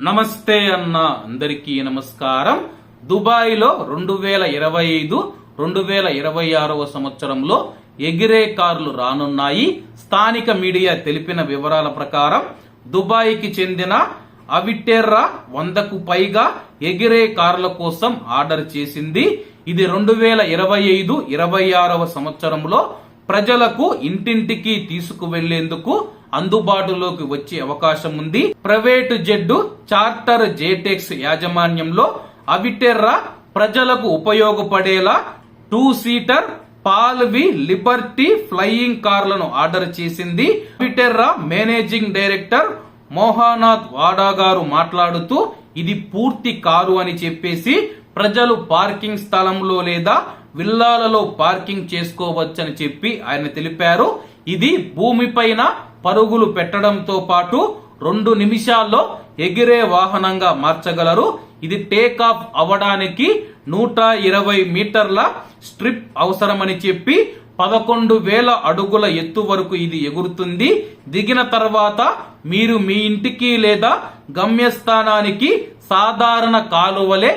నమస్తే అన్న అందరికీ నమస్కారం. దుబాయ్లో రెండు వేల ఇరవై ఐదు రెండు వేల ఇరవై ఆరవ సంవత్సరంలో ఎగిరే కార్లు రానున్నాయి. స్థానిక మీడియా తెలిపిన వివరాల ప్రకారం దుబాయ్కి చెందిన అవిటెర్రా వందకు పైగా ఎగిరే కార్ల కోసం ఆర్డర్ చేసింది. ఇది రెండు వేల ఇరవై ఐదు ఇరవై ఆరవ సంవత్సరంలో ప్రజలకు ఇంటింటికి తీసుకువెళ్ళేందుకు అందుబాటులోకి వచ్చే అవకాశం ఉంది. ప్రైవేటు జెడ్డు చార్టర్ జేటెక్స్ యాజమాన్యంలో అవిటెర్రా ప్రజలకు ఉపయోగపడేలా two seater PAL-V Liberty flying కార్లను ఆర్డర్ చేసింది. అవిటెర్రా మేనేజింగ్ డైరెక్టర్ మోహనాథ్ వాడా గారు మాట్లాడుతూ ఇది పూర్తి కారు అని చెప్పేసి ప్రజలు పార్కింగ్ స్థలంలో లేదా విల్లాలలో పార్కింగ్ చేసుకోవచ్చని చెప్పి ఆయన తెలిపారు. ఇది భూమిపైన పరుగులు పెట్టడంతో పాటు రెండు నిమిషాల్లో ఎగిరే వాహనంగా మార్చగలరు. ఇది టేక్ ఆఫ్ అవ్వడానికి నూట ఇరవై మీటర్ల స్ట్రిప్ అవసరమని చెప్పి పదకొండు వేల అడుగుల ఎత్తు వరకు ఇది ఎగురుతుంది. దిగిన తర్వాత మీరు మీ ఇంటికి లేదా గమ్యస్థానానికి సాధారణ కాలువలే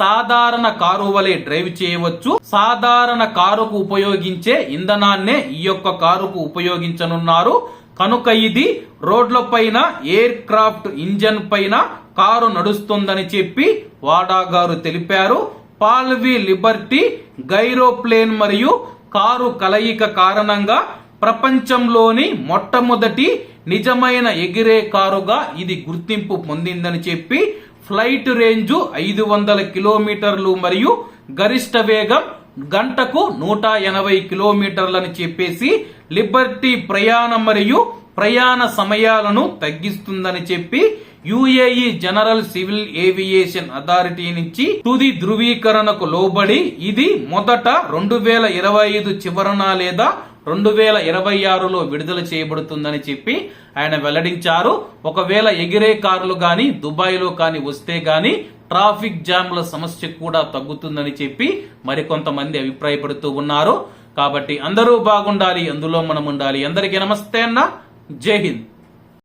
సాధారణ కారు వలె డ్రైవ్ చేయవచ్చు. సాధారణ కారుకు ఉపయోగించే ఇంధనాన్నే ఈ యొక్క కారుకు ఉపయోగించనున్నారు. కనుక ఇది రోడ్ల పైన ఎయిర్ క్రాఫ్ట్ ఇంజన్ పైన కారు నడుస్తుందని చెప్పి వాడా గారు తెలిపారు. పాల్వి లిబర్టీ గైరోప్లేన్ మరియు కారు కలయిక కారణంగా ప్రపంచంలోని మొట్టమొదటి నిజమైన ఎగిరే కారుగా ఇది గుర్తింపు పొందిందని చెప్పి ఫ్లైట్ రేంజు ఐదు వందల కిలోమీటర్లు మరియు గరిష్ట వేగం గంటకు నూట ఎనభై కిలోమీటర్లని చెప్పేసి లిబర్టీ ప్రయాణం మరియు ప్రయాణ సమయాలను తగ్గిస్తుందని చెప్పి UAE general civil aviation authority నుంచి తుది ధృవీకరణకు లోబడి ఇది మొదట రెండు వేల ఇరవై ఐదు చివరన లేదా రెండు వేల ఇరవై ఆరులో విడుదల చేయబడుతుందని చెప్పి ఆయన వెల్లడించారు. ఒకవేళ ఎగిరే కార్లు గాని దుబాయ్లో కానీ వస్తే గాని ట్రాఫిక్ జామ్ల సమస్య కూడా తగ్గుతుందని చెప్పి మరికొంతమంది అభిప్రాయపడుతూ ఉన్నారు. కాబట్టి అందరూ బాగుండాలి అందులో మనం ఉండాలి అందరికీ నమస్తే అన్న. జై హింద్.